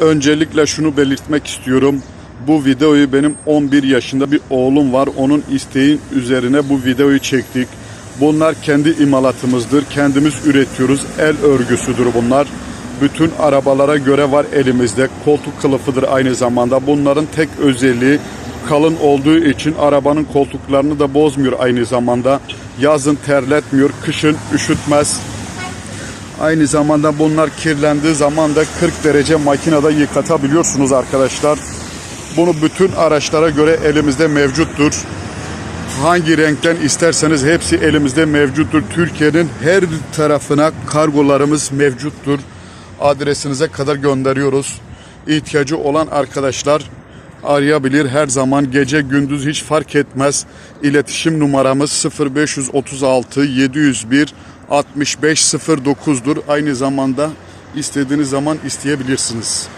Öncelikle şunu belirtmek istiyorum. Bu videoyu benim 11 yaşında bir oğlum var. Onun isteğin üzerine bu videoyu çektik. Bunlar kendi imalatımızdır. Kendimiz üretiyoruz. El örgüsüdür bunlar. Bütün arabalara göre var elimizde. Koltuk kılıfıdır aynı zamanda. Bunların tek özelliği kalın olduğu için arabanın koltuklarını da bozmuyor aynı zamanda. Yazın terletmiyor, kışın üşütmez. Aynı zamanda bunlar kirlendiği zaman da 40 derece makinede yıkatabiliyorsunuz arkadaşlar. Bunu bütün araçlara göre elimizde mevcuttur. Hangi renkten isterseniz hepsi elimizde mevcuttur. Türkiye'nin her tarafına kargolarımız mevcuttur. Adresinize kadar gönderiyoruz. İhtiyacı olan arkadaşlar arayabilir her zaman gece gündüz hiç fark etmez. İletişim numaramız 0536 701 6509'dur. Aynı zamanda istediğiniz zaman isteyebilirsiniz.